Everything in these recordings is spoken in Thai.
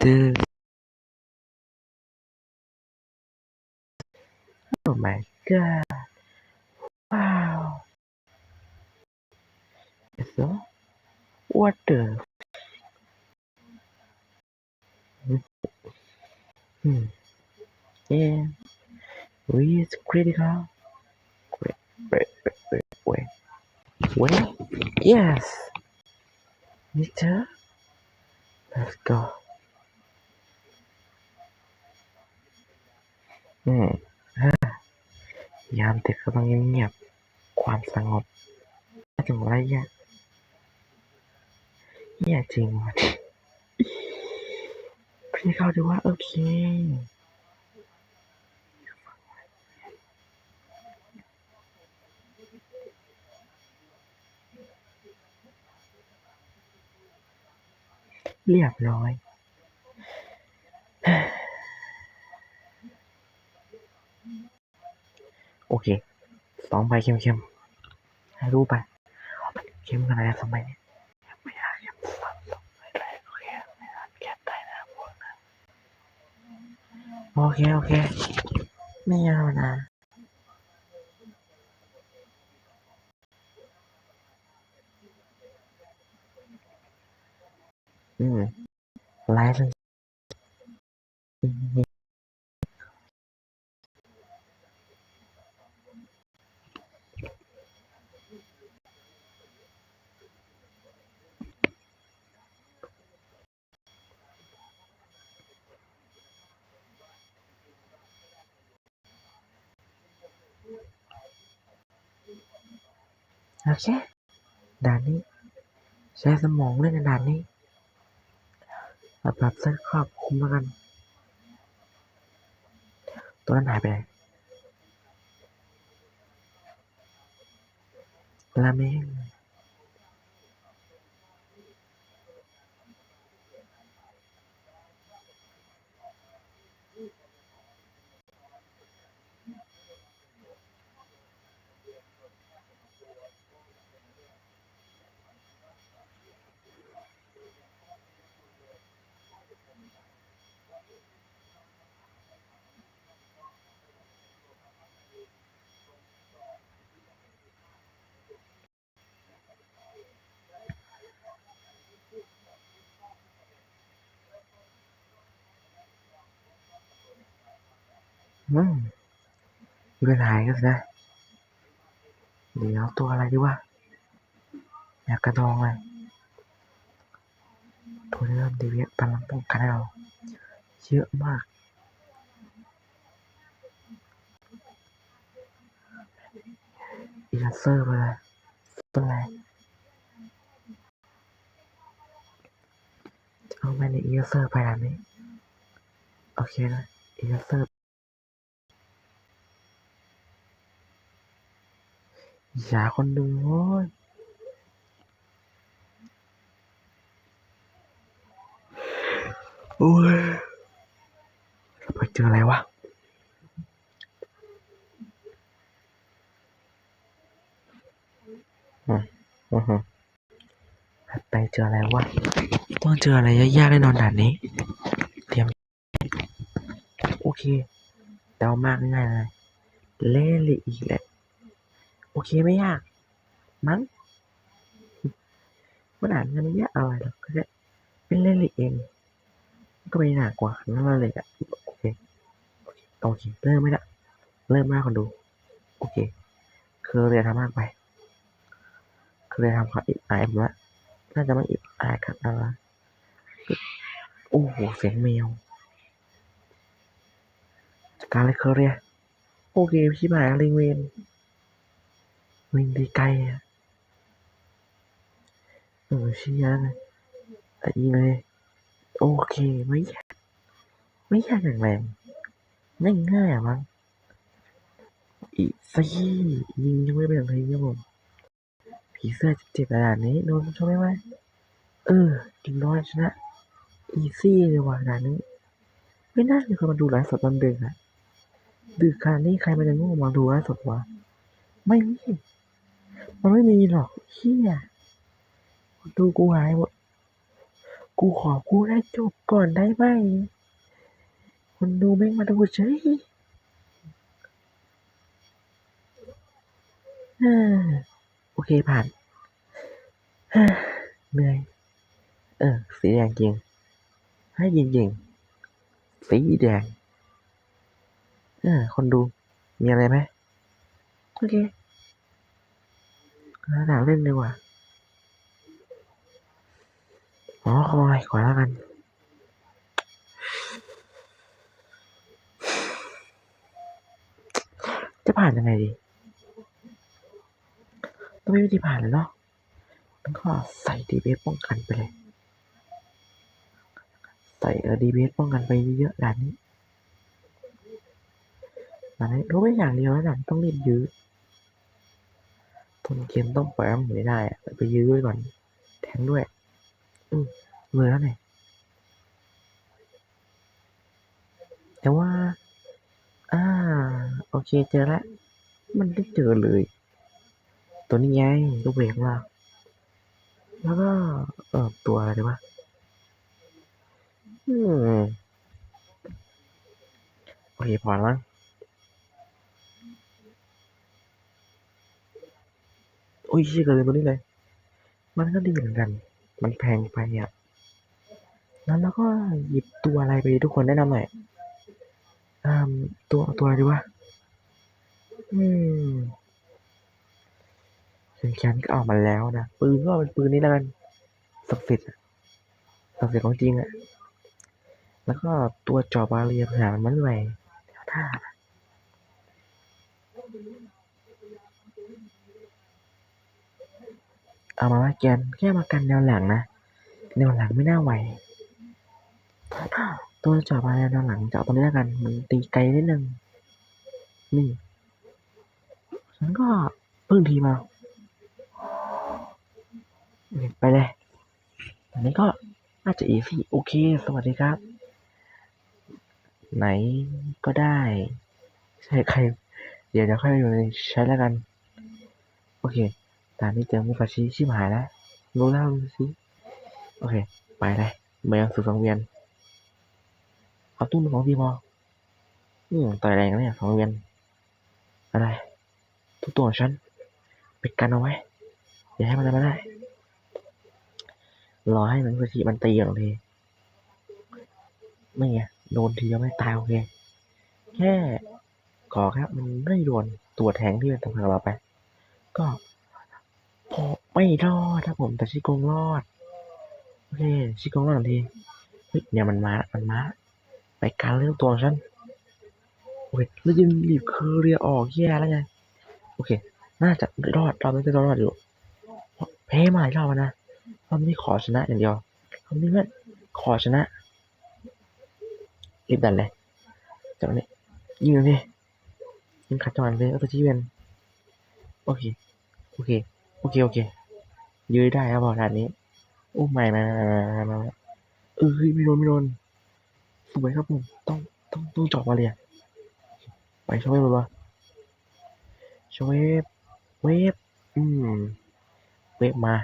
this. Oh my god. Wow. So, what the? Hmm. hmm. Yeah. We is critical. Wait, wait, wait, wait, wait. Yes. Mister, let's go. อืมฮ่ายามตึกก็ต้องเงียบๆความสงบถ้าถึงระยะเงียจริงว่ะพี่เขาดูว่าโอเคเรียบร้อย โอ เคสองใบเข้มๆให้รู้ไปเข้มขนาดไหนสองใบเนี่ยไม่ได้เข้มสักสองใบแรกโอเคไม่ได้แก้ได้นะพวกนั้นโอเคโอเคไม่ยาวนะ โอเคด่านนี้ ใช้สมองเล่นในด่านนี้แบบแบบเส้นครอบคุมแล้วกัน ตัวนั้นหายไปไหนลาเมง อืมมีปัญหาก็สินะ เดี๋ยวตัวอะไรดีวะ อยากกระดองเลยตัวเริ่มดีเวียพลังป้องกันเราเยอะมากอีลัสเซอร์ไปเลยเป็นไรเอาไปในอีลัสเซอร์ไปแบบนี้ โอเคนะอีลัสเซอร์ อย่าคนดูโว้ยโอ้ยเราไปเจออะไรวะอืมอือฮึไปเจออะไรวะ ต้องเจออะไรยากๆแน่นอนด่านนี้ เตรียม โอเคเดามากง่ายเลยเล่เลยอีกแหละ เคไม่ยาก มั้งมันอ่านกันไม่ยากอะไรหรอกก็แค่เป็นเล่นเลยเองก็ไม่หนักกว่านั่นเลยอะโอเคโอเคเริ่มไม่ละเริ่มมากคนดู โอเค คือเรียนทำมากไป คือเรียนทำความอิบอายผมละน่าจะไม่อิบอายกันนะวะโอ้โหเสียงแมวจัดการเลยเคอเรียโอเคพี่หมายลิงเวน วิ่งดีไกลอะเออเชี้ยเลยแต่ยิงเลยโอเคไม่ยากไม่ยากอย่างแรงง่ายง่ายๆอะมั้งอีซี่ยิงยังไม่เป็นเลยครับผมผีเสื้อเจ็บขนาดนี้โดนชมไหมวะเออกินน้อยชนะอีซี่เลยว่ะด่านนี้ ไม่น่ามีคนมาดูไลฟ์สดตอนดึกอะดึกขนาดนี้ใครมันจะโง่มาดูไลฟ์สดวะไม่มี มันไม่มีหรอกเฮียดูกูหายหมด กูขอพูดให้จบก่อนได้ไหมคนดูแม่งมาดูเฉยโอเคผ่านฮ้อเหนื่อย เออ สีแดงจริง ให้จริงๆ สีแดง เออ คนดู มีอะไรไหม โอเค หาหนังเล่นดีกว่าอ๋อคอยก่อนแล้วกันจะผ่านยังไงดีต้องมีวิธีผ่านเลยเนาะมันก็ใส่ดีเบสป้องกันไปเลย ใส่เออดีเบสป้องกันไปเยอะๆด่านนี้ด่านนี้รู้ไว้อย่างเดียวแล้วด่านต้องรีบยื้อ ต้นเกมต้องปล่อยมันไม่ได้อะไปยื้อไว้ก่อน แทงด้วย อืมเลยแล้วเนี่แต่ว่า อ่า โอเคเจอแล้วมันได้เจอเลย ตัวนี้ไงตัวเบรกมาแล้วก็ เออตัวอะไรดีวะอืม โอเค พอแล้วมั้ง อ้ยเชื่อเลยตัวนี้เลย มันก็ดีเหมือนกัน มันแพงไปอะแล้วเราก็หยิบตัวอะไรไปทุกคนแนะนำหน่อยอ่าตัวตัวอะไรดีวะอืมเขียนแคนก็ออกมาแล้วนะ ปืนก็เป็นปืนนี้แล้วกันศักดิ์สิทธิ์อะศักดิ์สิทธิ์ของจริงอะแล้วก็ตัวจอบาเรียหามันไหวแถวท่า เอามาว่าแกนแค่มากันแนวหลังนะแนวหลังไม่น่าไหวตัวจอบาแนวหลังจะเอตัวนี้แล้วกัน มันตีไกลนิดนึงนี่ฉันก็เพิ่งทีมาไปเลยอันนี้ก็น่าจะอีซี่โอเค สวัสดีครับ ไหนก็ได้ ใช่ใคร เดี๋ยวเดี๋ยวค่อยอยู่ในใช้แล้วกัน โอเค ตอนนี้เจอมุฟาชิชิบหายแล้วรู้แล้วมุฟาชิโอเค ไปเลยเมืองสู่สังเวียน เอาตู้ของพี่พออืมต่อยแรงนะเนี่ยสังเวียน อะไร ทุกตัวของฉันไปกันเอาไว้ อย่าให้มันมาได้ รอให้มันทีมันตีก่อนทีไม่ไงโดนทีเดียวไม่ตายโอเค แค่ขอครับ มันไม่โดนตัวแทงที่เป็นตำแหน่งเราไป ก็ ไม่รอดครับผมแต่ชิโกงรอดโอเคชิโกงรอดทันทีเฮ้ยเนี่ยมันมา มันมา ไปการเรื่องตัวฉันโอ้ยแล้วยังรีบเคอเรียออกแย่แล้วไงโอเค น่าจะรอดเราต้องจะรอดอยู่เพราะแพ้มาอีกรอบนะรอบนี้ขอชนะอย่างเดียวรอบนี้เพื่อนขอชนะรีบดันเลยจังหวะนี้ยิงเลยยิงขัดจังหวะเลยเอาตัวที่เวนโอเค โอเค โอเค โอเค ยื้อได้ครับบอลด่านนี้ โอ้ไม่ไม่ไม่ไม่ไม่ไม่เออไม่โดนไม่โดนสวยครับผมต้องต้องต้องเจาะมาเลยอะไปช่วยมาช่วยเวฟอืมเวฟมา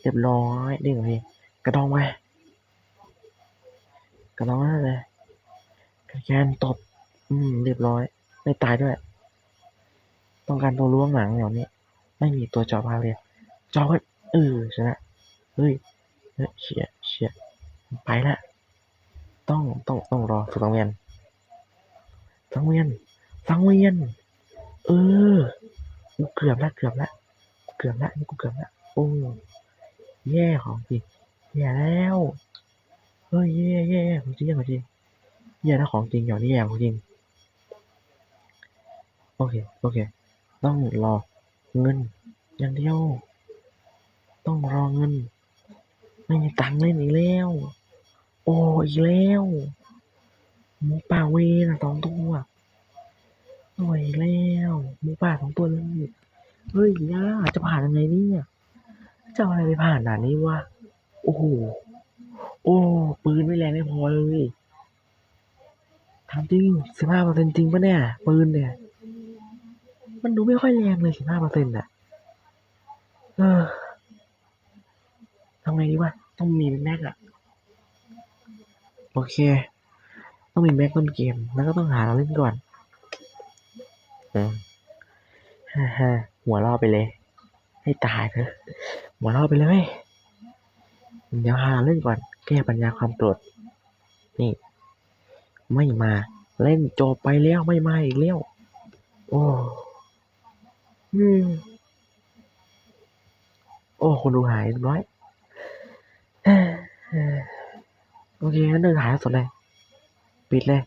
เรียบร้อยเด้งเลยกระดองไปกระดองนั่นเลยแกนตบ อืม เรียบร้อย ไม่ตายด้วย ต้องการตัวล้วงหลังอย่างนี้ ไม่มีตัวจาะมาเลยจาะไว้เออชนะเฮ้ยเฮ้ยเฉียเฉียไปละต้องต้องต้องรอฝึกสังเวียนสังเวียนสังเวียน เออกูเกือบละเกือบละเกือบละนี่กูเกือบละโอ้แย่ของจริงแย่แล้วเฮ้ยแย่แย่ของจริงแย่ของจริงแย่แล้วของจริงอย่างนี้แย่ของจริงโอเคโอเค ต้องรอ เงิน อย่างเดียว ต้องรอเงิน ไม่มีตังค์เล่นอีกแล้ว โอ้อีกแล้วหมูป่าเวนะสองตัวหน่วยแล้วหมูป่าสองตัวเลยเฮ้ยย่าจะผ่านยังไงเนี่ยจะเอาอะไรไปผ่านด่านนี้วะโอ้โหโอ้ปืนไม่แรงไม่พอเลยถามจริงสิบห้าเปอร์เซ็นต์จริงปะเนี่ยปืนเนี่ย มันดูไม่ค่อยแรงเลยสิบห้าเปอร์เซ็นต์อะเออทำไงดีวะต้องมีแม็กอะโอเค ต้องมีแม็กต้นเกม แล้วก็ต้องหาเราเล่นก่อนอืมฮ่าฮ่าหัวเราะไปเลย ให้ตายเถอะหัวเราะไปเลย เดี๋ยวหาเราเล่นก่อน แก้ปัญญาความโกรธนี่ ไม่มา เล่นจบไปแล้วไม่มาอีกแล้ว โอ้ อืม โอ้ คนดูหายน้อย โอเคงั้นเดินหายสดเลย ปิดเลย